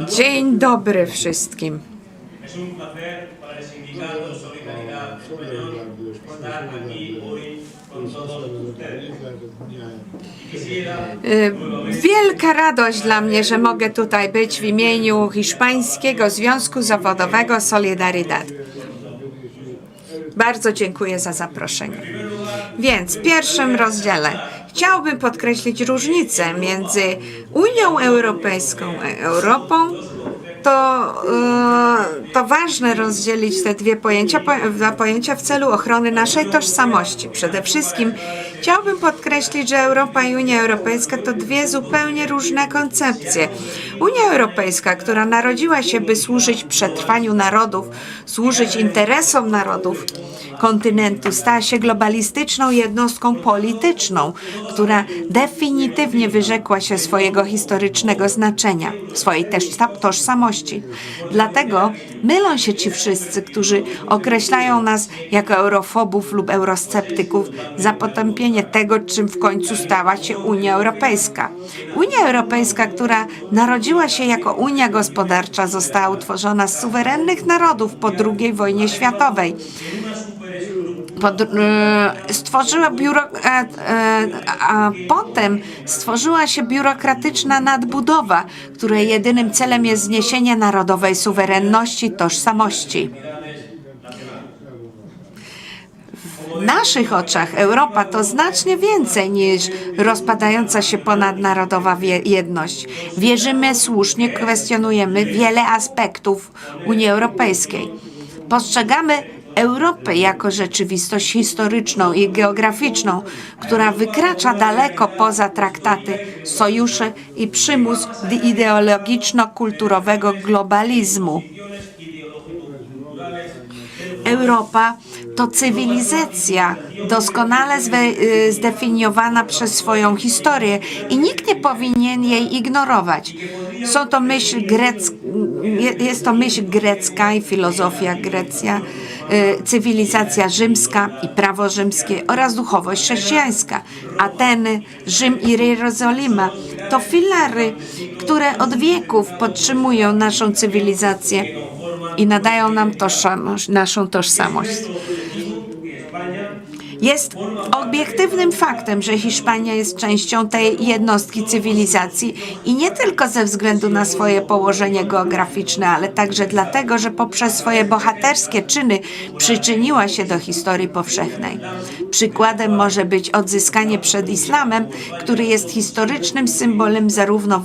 Dzień dobry wszystkim. Y, Wielka radość dla mnie, że mogę tutaj być w imieniu Hiszpańskiego Związku Zawodowego Solidaridad. Bardzo dziękuję za zaproszenie. Więc w pierwszym rozdziale chciałbym podkreślić różnicę między Unią Europejską a Europą. To, e, to ważne rozdzielić te dwie pojęcia, po- dwa pojęcia w celu ochrony naszej tożsamości. Przede wszystkim chciałbym podkreślić, że Europa i Unia Europejska to dwie zupełnie różne koncepcje. Unia Europejska, która narodziła się, by służyć przetrwaniu narodów, służyć interesom narodów, kontynentu stała się globalistyczną jednostką polityczną, która definitywnie wyrzekła się swojego historycznego znaczenia, swojej też tożsamości. Dlatego mylą się ci wszyscy, którzy określają nas jako eurofobów lub eurosceptyków za potępienie tego, czym w końcu stała się Unia Europejska. Unia Europejska, która narodziła się jako Unia Gospodarcza, została utworzona z suwerennych narodów po II wojnie światowej pod, e, stworzyła biuro, a, a, a potem stworzyła się biurokratyczna nadbudowa, której jedynym celem jest zniesienie narodowej suwerenności, tożsamości. W naszych oczach Europa to znacznie więcej niż rozpadająca się ponadnarodowa jedność. Wierzymy słusznie, kwestionujemy wiele aspektów Unii Europejskiej. Postrzegamy Europę jako rzeczywistość historyczną i geograficzną, która wykracza daleko poza traktaty, sojusze i przymus ideologiczno-kulturowego globalizmu. Europa to cywilizacja doskonale y, zdefiniowana przez swoją historię i nikt nie powinien jej ignorować. Są to myśl grec, je- jest to myśl grecka i filozofia Grecja, y, cywilizacja rzymska i prawo rzymskie oraz duchowość chrześcijańska. Ateny, Rzym i Jerozolima to filary, które od wieków podtrzymują naszą cywilizację i nadają nam tożsamość, naszą tożsamość. Jest obiektywnym faktem, że Hiszpania jest częścią tej jednostki cywilizacji i nie tylko ze względu na swoje położenie geograficzne, ale także dlatego, że poprzez swoje bohaterskie czyny przyczyniła się do historii powszechnej. Przykładem może być odzyskanie przed islamem, który jest historycznym symbolem zarówno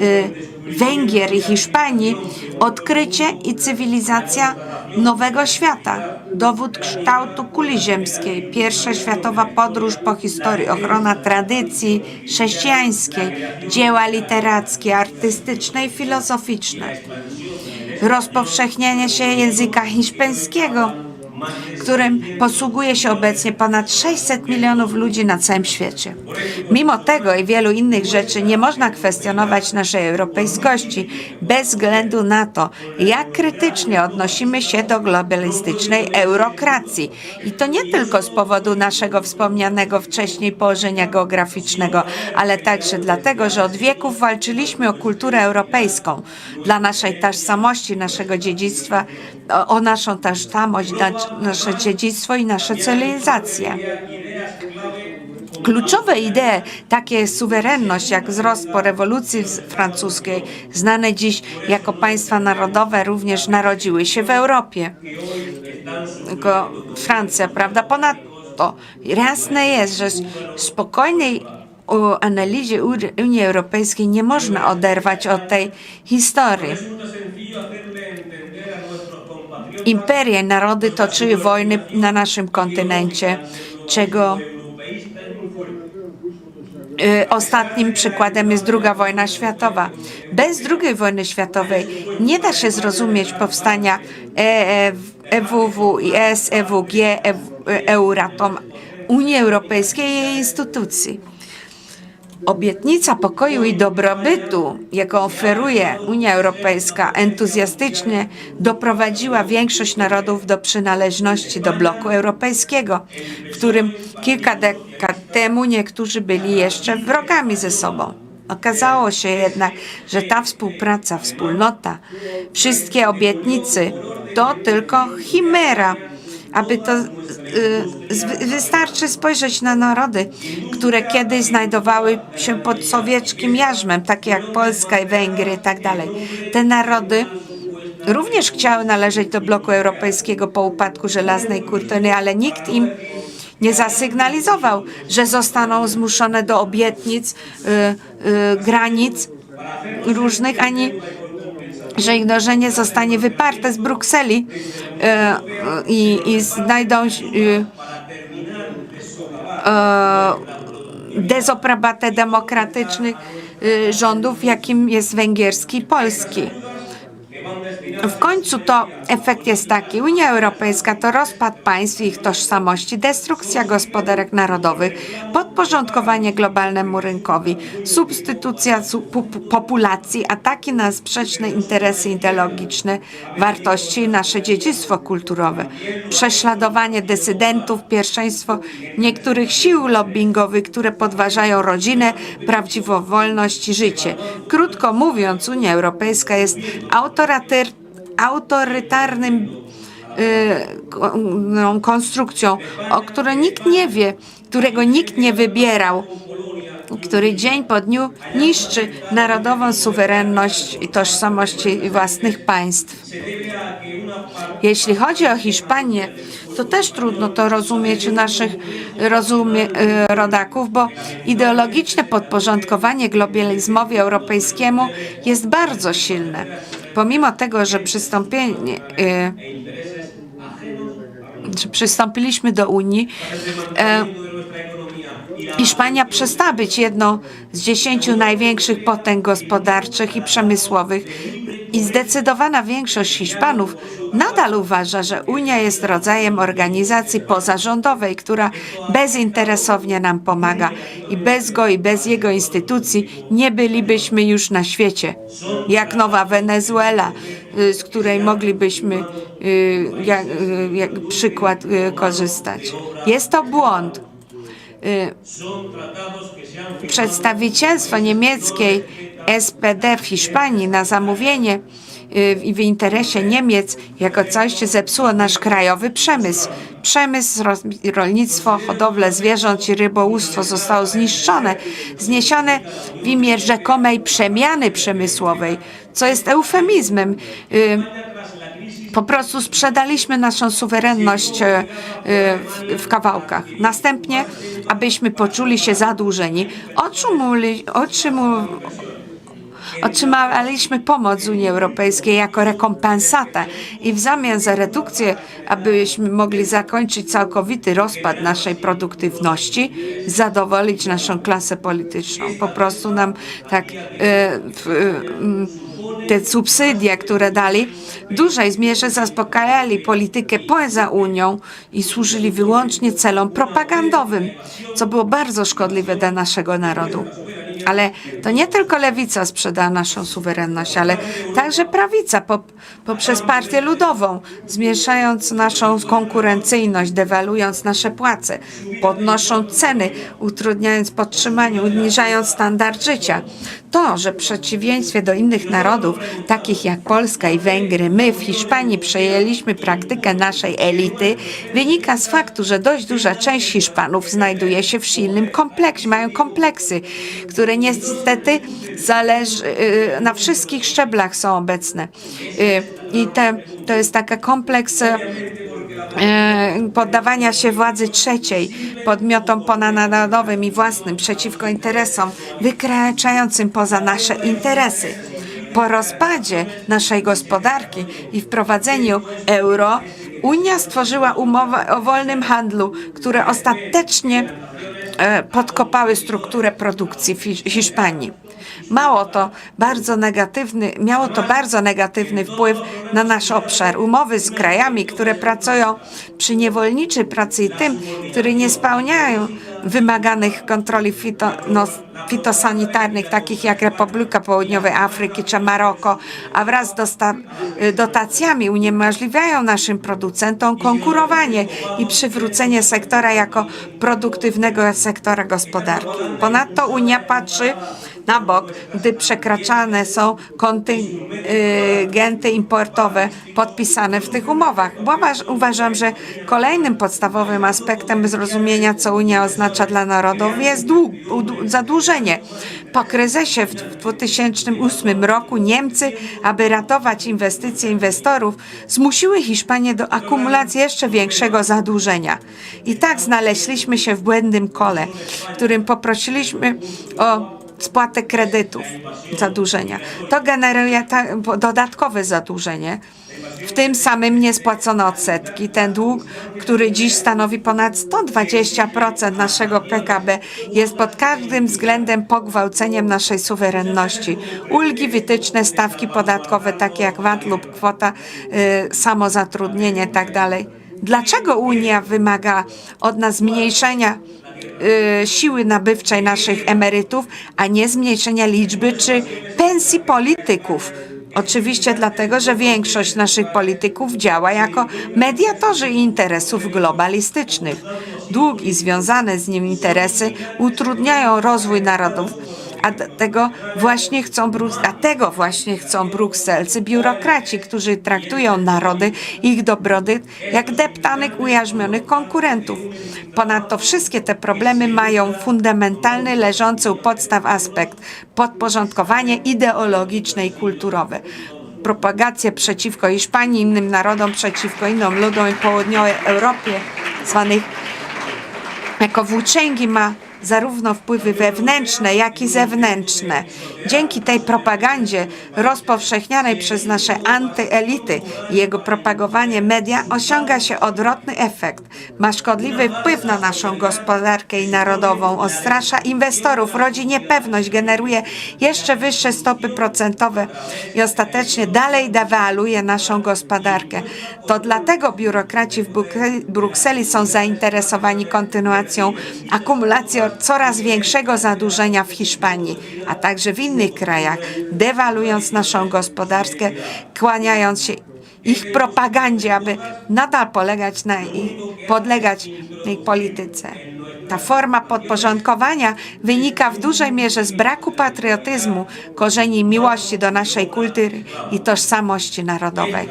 y, Węgier i Hiszpanii, odkrycie i cywilizacja nowego świata, dowód kształtu kuli ziemskiej, pierwsza światowa podróż po historii, ochrona tradycji chrześcijańskiej, dzieła literackie, artystyczne i filozoficzne, rozpowszechnianie się języka hiszpańskiego, którym posługuje się obecnie ponad 600 milionów ludzi na całym świecie. Mimo tego i wielu innych rzeczy nie można kwestionować naszej europejskości bez względu na to, jak krytycznie odnosimy się do globalistycznej eurokracji. I to nie tylko z powodu naszego wspomnianego wcześniej położenia geograficznego, ale także dlatego, że od wieków walczyliśmy o kulturę europejską, dla naszej tożsamości, naszego dziedzictwa, o, o naszą tożsamość, nasze dziedzictwo i nasze cywilizacje. Kluczowe idee, takie jak suwerenność, jak wzrost po rewolucji francuskiej, znane dziś jako państwa narodowe, również narodziły się w Europie. Tylko Francja, prawda? Ponadto jasne jest, że spokojnej analizie Unii Europejskiej nie można oderwać od tej historii. Imperie, narody toczyły wojny na naszym kontynencie, czego Y, Ostatnim przykładem jest II wojna światowa. Bez II wojny światowej nie da się zrozumieć powstania E, EWW, IS, EWG, E- Euratom, Unii Europejskiej i jej instytucji. Obietnica pokoju i dobrobytu, jaką oferuje Unia Europejska, entuzjastycznie doprowadziła większość narodów do przynależności do bloku europejskiego, w którym kilka dekad temu niektórzy byli jeszcze wrogami ze sobą. Okazało się jednak, że ta współpraca, wspólnota, wszystkie obietnice to tylko chimera. Aby to y, wystarczy spojrzeć na narody, które kiedyś znajdowały się pod sowieckim jarzmem, takie jak Polska i Węgry i tak dalej. Te narody również chciały należeć do bloku europejskiego po upadku żelaznej kurtyny, ale nikt im nie zasygnalizował, że zostaną zmuszone do obietnic, y, y, granic różnych, ani że ich dążenie zostanie wyparte z Brukseli y, i, i znajdą y, e, dezoprabatę demokratycznych rządów, jakim jest węgierski i polski. W końcu to efekt jest taki. Unia Europejska to rozpad państw i ich tożsamości, destrukcja gospodarek narodowych, podporządkowanie globalnemu rynkowi, substytucja su- pu- pu- populacji, ataki na sprzeczne interesy ideologiczne, wartości i nasze dziedzictwo kulturowe, prześladowanie dysydentów, pierwszeństwo niektórych sił lobbyingowych, które podważają rodzinę, prawdziwą wolność i życie. Krótko mówiąc, Unia Europejska jest autoratyr, autorytarnym y, no, konstrukcją, o której nikt nie wie, którego nikt nie wybierał, który dzień po dniu niszczy narodową suwerenność i tożsamość własnych państw. Jeśli chodzi o Hiszpanię, to też trudno to rozumieć u naszych rozumie, y, rodaków, bo ideologiczne podporządkowanie globalizmowi europejskiemu jest bardzo silne. Pomimo tego, że przystąpienie, y, że przystąpiliśmy do Unii, e, Hiszpania przestała być jedną z dziesięciu największych potęg gospodarczych i przemysłowych i zdecydowana większość Hiszpanów nadal uważa, że Unia jest rodzajem organizacji pozarządowej, która bezinteresownie nam pomaga i bez go i bez jego instytucji nie bylibyśmy już na świecie. Jak nowa Wenezuela, y, z której moglibyśmy y, jak, y, jak przykład korzystać. Jest to błąd. Przedstawicielstwo niemieckiej SPD w Hiszpanii na zamówienie y, i w interesie Niemiec jako całości zepsuło nasz krajowy przemysł. Przemysł, rolnictwo, hodowlę zwierząt i rybołówstwo zostało zniszczone, zniesione w imię rzekomej przemiany przemysłowej, co jest eufemizmem. Y, po prostu sprzedaliśmy naszą suwerenność e, w, kawałkach. Następnie, abyśmy poczuli się zadłużeni, otrzymuli, otrzymu, otrzymaliśmy pomoc z Unii Europejskiej jako rekompensatę i w zamian za redukcję, abyśmy mogli zakończyć całkowity rozpad naszej produktywności, zadowolić naszą klasę polityczną. Po prostu nam tak e, e, mm, te subsydie, które dali, w dużej zmierze zaspokajali politykę poza Unią i służyli wyłącznie celom propagandowym, co było bardzo szkodliwe dla naszego narodu. Ale to nie tylko lewica sprzedała naszą suwerenność, ale także prawica pop, poprzez partię ludową, zmniejszając naszą konkurencyjność, dewalując nasze płace, podnoszą ceny, utrudniając podtrzymanie, uniżając standard życia. To, że w przeciwieństwie do innych narodów, takich jak Polska i Węgry, my w Hiszpanii przejęliśmy praktykę naszej elity, wynika z faktu, że dość duża część Hiszpanów znajduje się w silnym kompleksie, mają kompleksy, które niestety zależy, y, na wszystkich szczeblach są obecne. Y, I te, to jest taki kompleks poddawania się władzy trzeciej, podmiotom ponadnarodowym i własnym przeciwko interesom wykraczającym poza nasze interesy. Po rozpadzie naszej gospodarki i wprowadzeniu euro, Unia stworzyła umowę o wolnym handlu, które ostatecznie e, podkopały strukturę produkcji w Hisz- Hiszpanii. Mało to bardzo negatywny, miało to bardzo negatywny wpływ na nasz obszar. Umowy z krajami, które pracują przy niewolniczej pracy i tym, które nie spełniają wymaganych kontroli fito, no, fitosanitarnych, takich jak Republika Południowej Afryki czy Maroko, a wraz z dotacjami uniemożliwiają naszym producentom konkurowanie i przywrócenie sektora jako produktywnego sektora gospodarki. Ponadto Unia patrzy na bok, gdy przekraczane są kontyngenty importowe podpisane w tych umowach. Bo uważ- Uważam, że kolejnym podstawowym aspektem zrozumienia, co Unia oznacza dla narodów, jest zadłużenie. Po kryzysie w 2008 roku Niemcy, aby ratować inwestycje inwestorów, zmusiły Hiszpanię do akumulacji jeszcze większego zadłużenia. I tak znaleźliśmy się w błędnym kole, w którym poprosiliśmy o spłatę kredytów, zadłużenia. To generuje dodatkowe zadłużenie. W tym samym nie spłacono odsetki. Ten dług, który dziś stanowi ponad 120% naszego PKB, jest pod każdym względem pogwałceniem naszej suwerenności. Ulgi, wytyczne, stawki podatkowe, takie jak VAT lub kwota y, samozatrudnienie itd. Dlaczego Unia wymaga od nas zmniejszenia siły nabywczej naszych emerytów, a nie zmniejszenia liczby czy pensji polityków. Oczywiście dlatego, że większość naszych polityków działa jako mediatorzy interesów globalistycznych. Dług i związane z nim interesy utrudniają rozwój narodów, a tego właśnie chcą Bruk- a tego właśnie chcą brukselcy biurokraci, którzy traktują narody, ich dobrobyt jak deptanych, ujarzmionych konkurentów. Ponadto wszystkie te problemy mają fundamentalny, leżący u podstaw aspekt podporządkowanie ideologiczne i kulturowe. Propagację przeciwko Hiszpanii, innym narodom, przeciwko innym ludom w południowej Europie, zwanych jako włóczęgi ma zarówno wpływy wewnętrzne, jak i zewnętrzne. Dzięki tej propagandzie rozpowszechnianej przez nasze antyelity i jego propagowanie media osiąga się odwrotny efekt. Ma szkodliwy wpływ na naszą gospodarkę i narodową, odstrasza inwestorów, rodzi niepewność, generuje jeszcze wyższe stopy procentowe i ostatecznie dalej dewaluuje naszą gospodarkę. To dlatego biurokraci w Bruk- Brukseli są zainteresowani kontynuacją akumulacji coraz większego zadłużenia w Hiszpanii, a także w innych krajach, dewalując naszą gospodarkę, kłaniając się ich propagandzie, aby nadal polegać na ich, podlegać ich polityce. Ta forma podporządkowania wynika w dużej mierze z braku patriotyzmu, korzeni miłości do naszej kultury i tożsamości narodowej.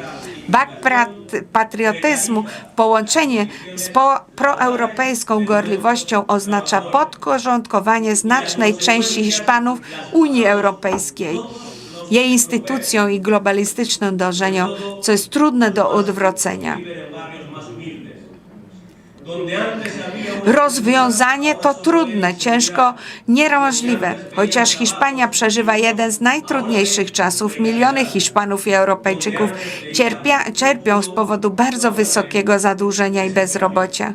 Pra- patriotyzmu w połączeniu z proeuropejską gorliwością oznacza podporządkowanie znacznej części Hiszpanów Unii Europejskiej jej instytucją i globalistycznym dążeniom, co jest trudne do odwrócenia. Rozwiązanie to trudne, ciężko niemożliwe. Chociaż Hiszpania przeżywa jeden z najtrudniejszych czasów, miliony Hiszpanów i Europejczyków cierpia, cierpią z powodu bardzo wysokiego zadłużenia i bezrobocia.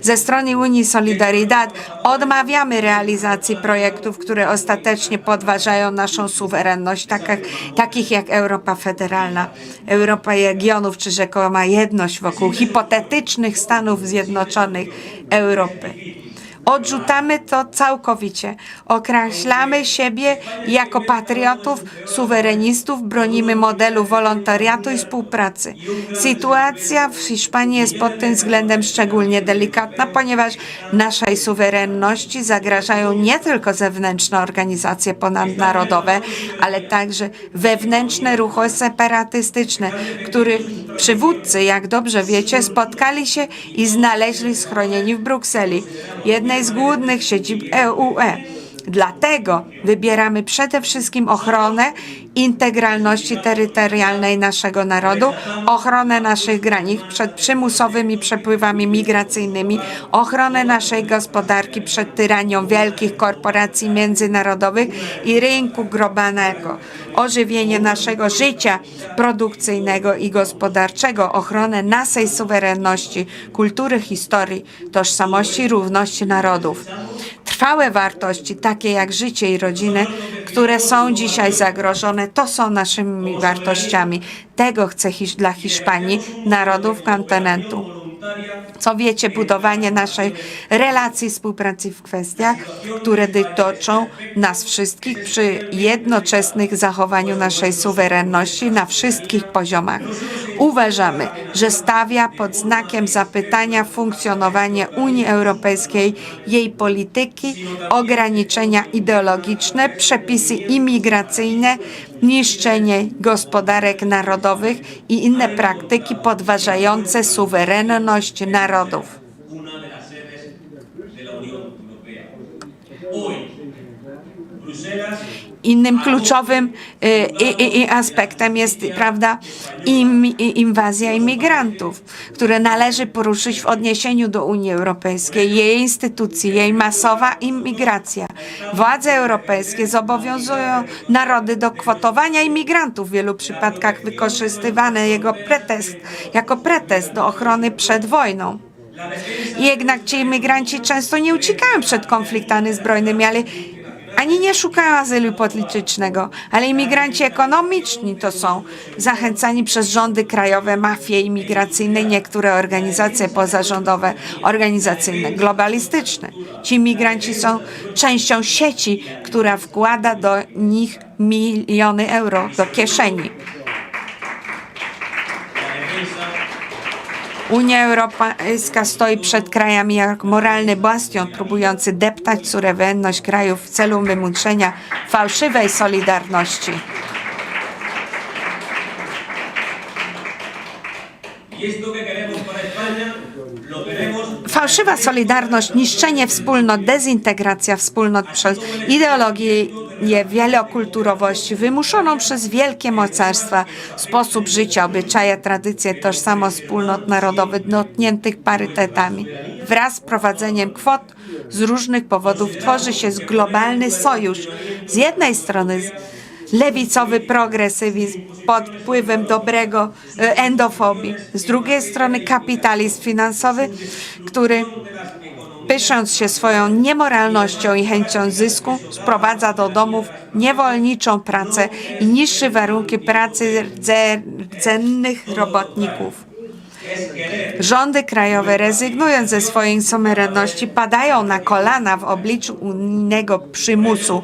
Ze strony Unii Solidaridad odmawiamy realizacji projektów, które ostatecznie podważają naszą suwerenność, takich, takich jak Europa Federalna, Europa Regionów czy rzekoma jedność wokół hipotetycznych Stanów Zjednoczonych Europy. Odrzucamy to całkowicie. Określamy siebie jako patriotów, suwerenistów, bronimy modelu wolontariatu i współpracy. Sytuacja w Hiszpanii jest pod tym względem szczególnie delikatna, ponieważ naszej suwerenności zagrażają nie tylko zewnętrzne organizacje ponadnarodowe, ale także wewnętrzne ruchy separatystyczne, których przywódcy, jak dobrze wiecie, spotkali się i znaleźli schronieni w Brukseli, jednej z głównych siedzib EUE. Dlatego wybieramy przede wszystkim ochronę integralności terytorialnej naszego narodu, ochronę naszych granic przed przymusowymi przepływami migracyjnymi, ochronę naszej gospodarki przed tyranią wielkich korporacji międzynarodowych i rynku globalnego, ożywienie naszego życia produkcyjnego i gospodarczego, ochronę naszej suwerenności, kultury, historii, tożsamości równości narodów. Trwałe wartości, takie jak życie i rodziny, które są dzisiaj zagrożone, to są naszymi wartościami. Tego chce dla Hiszpanii, narodów kontynentu. Co wiecie, budowanie naszej relacji współpracy w kwestiach, które dotyczą nas wszystkich przy jednoczesnych zachowaniu naszej suwerenności na wszystkich poziomach. Uważamy, że stawia pod znakiem zapytania funkcjonowanie Unii Europejskiej, jej polityki, ograniczenia ideologiczne, przepisy imigracyjne, niszczenie gospodarek narodowych i inne praktyki podważające suwerenność narodów. De la Unión Europea. Hoy, Bruselas Innym kluczowym y, i, i, i aspektem jest, prawda, im, inwazja imigrantów, które należy poruszyć w odniesieniu do Unii Europejskiej, jej instytucji, jej masowa imigracja. Władze europejskie zobowiązują narody do kwotowania imigrantów, w wielu przypadkach wykorzystywany jego jako pretest do ochrony przed wojną. Jednak ci imigranci często nie uciekają przed konfliktami zbrojnymi, ale ani nie szukają azylu politycznego, ale imigranci ekonomiczni to są zachęcani przez rządy krajowe, mafie imigracyjne, niektóre organizacje pozarządowe, organizacyjne, globalistyczne. Ci imigranci są częścią sieci, która wkłada do nich miliony euro do kieszeni. la defensa Unia Europejska stoi przed krajami jak moralny bastion, próbujący deptać suwerenność krajów w celu wymuszenia fałszywej solidarności. Fałszywa solidarność, niszczenie wspólnot, dezintegracja wspólnot przez ideologię wielokulturowości wymuszoną przez wielkie mocarstwa, sposób życia, obyczaje, tradycje, tożsamość wspólnot narodowych dotkniętych parytetami. Wraz z prowadzeniem kwot z różnych powodów tworzy się globalny sojusz. Z jednej strony lewicowy progresywizm pod wpływem dobrego e, endofobii. Z drugiej strony kapitalizm finansowy, który pysząc się swoją niemoralnością i chęcią zysku, sprowadza do domów niewolniczą pracę i niższe warunki pracy rdze- rdzennych robotników. Rządy krajowe, rezygnując ze swojej suwerenności, padają na kolana w obliczu unijnego przymusu,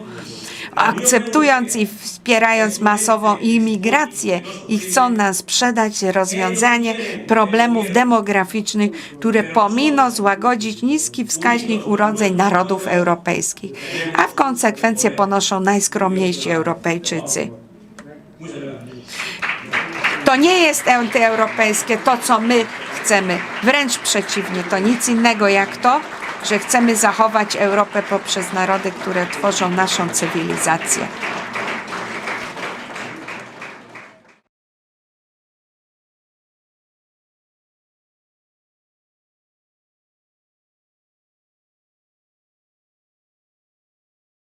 akceptując i wspierając masową imigrację i chcą nam sprzedać rozwiązanie problemów demograficznych, które pomino złagodzić niski wskaźnik urodzeń narodów europejskich, a w konsekwencje ponoszą najskromniejsi Europejczycy. To nie jest antyeuropejskie to, co my chcemy. Wręcz przeciwnie, to nic innego jak to, że chcemy zachować Europę poprzez narody, które tworzą naszą cywilizację.